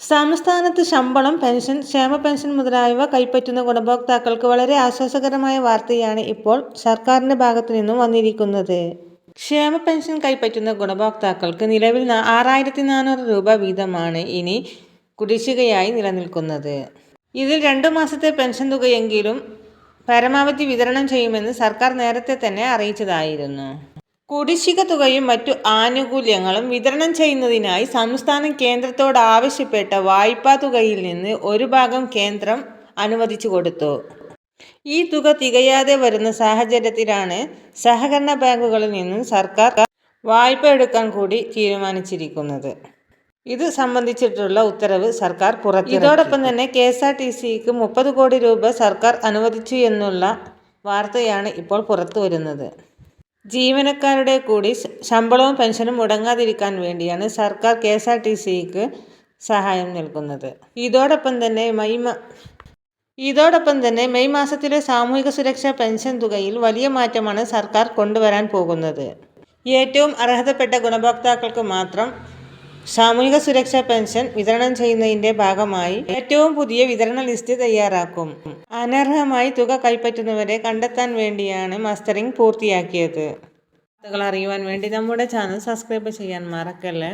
സംസ്ഥാനത്ത് ശമ്പളം പെൻഷൻ ക്ഷേമ പെൻഷൻ മുതലായവ കൈപ്പറ്റുന്ന ഗുണഭോക്താക്കൾക്ക് വളരെ ആശ്വാസകരമായ വാർത്തയാണ് ഇപ്പോൾ സർക്കാരിന്റെ ഭാഗത്തു നിന്നും വന്നിരിക്കുന്നത്. ക്ഷേമ പെൻഷൻ കൈപ്പറ്റുന്ന ഗുണഭോക്താക്കൾക്ക് നിലവിൽ ആറായിരത്തി നാനൂറ് രൂപ വീതമാണ് ഇനി കുടിശ്ശികയായി നിലനിൽക്കുന്നത്. ഇതിൽ രണ്ടു മാസത്തെ പെൻഷൻ തുകയെങ്കിലും പരമാവധി വിതരണം ചെയ്യുമെന്ന് സർക്കാർ നേരത്തെ തന്നെ അറിയിച്ചതായിരുന്നു. കുടിശ്ശിക തുകയും മറ്റു ആനുകൂല്യങ്ങളും വിതരണം ചെയ്യുന്നതിനായി സംസ്ഥാനം കേന്ദ്രത്തോട് ആവശ്യപ്പെട്ട വായ്പാ തുകയിൽ നിന്ന് ഒരു ഭാഗം കേന്ദ്രം അനുവദിച്ചു കൊടുത്തു. ഈ തുക തികയാതെ വരുന്ന സാഹചര്യത്തിലാണ് സഹകരണ ബാങ്കുകളിൽ നിന്നും സർക്കാർ വായ്പ എടുക്കാൻ കൂടി തീരുമാനിച്ചിരിക്കുന്നത്. ഇത് സംബന്ധിച്ചിട്ടുള്ള ഉത്തരവ് സർക്കാർ പുറത്തു ഇതോടൊപ്പം തന്നെ കെ എസ് ആർ ടി സിക്ക് മുപ്പത് കോടി രൂപ സർക്കാർ അനുവദിച്ചു എന്നുള്ള വാർത്തയാണ് ഇപ്പോൾ പുറത്തു വരുന്നത് ജീവനക്കാരുടെ കൂടി ശമ്പളവും പെൻഷനും മുടങ്ങാതിരിക്കാൻ വേണ്ടിയാണ് സർക്കാർ കെ എസ് ആർ ടി സിക്ക് സഹായം നൽകുന്നത്. ഇതോടൊപ്പം തന്നെ മെയ് ഇതോടൊപ്പം തന്നെ മെയ് മാസത്തിലെ സാമൂഹിക സുരക്ഷാ പെൻഷൻ തുകയിൽ വലിയ മാറ്റമാണ് സർക്കാർ കൊണ്ടുവരാൻ പോകുന്നത്. ഏറ്റവും അർഹതപ്പെട്ട ഗുണഭോക്താക്കൾക്ക് മാത്രം സാമൂഹിക സുരക്ഷാ പെൻഷൻ വിതരണം ചെയ്യുന്നതിന്റെ ഭാഗമായി ഏറ്റവും പുതിയ വിതരണ ലിസ്റ്റ് തയ്യാറാക്കും. അനർഹമായി തുക കൈപ്പറ്റുന്നവരെ കണ്ടെത്താൻ വേണ്ടിയാണ് മസ്റ്ററിംഗ് പൂർത്തിയാക്കിയത്. അറിയുവാൻ വേണ്ടി നമ്മുടെ ചാനൽ സബ്സ്ക്രൈബ് ചെയ്യാൻ മറക്കല്ലേ?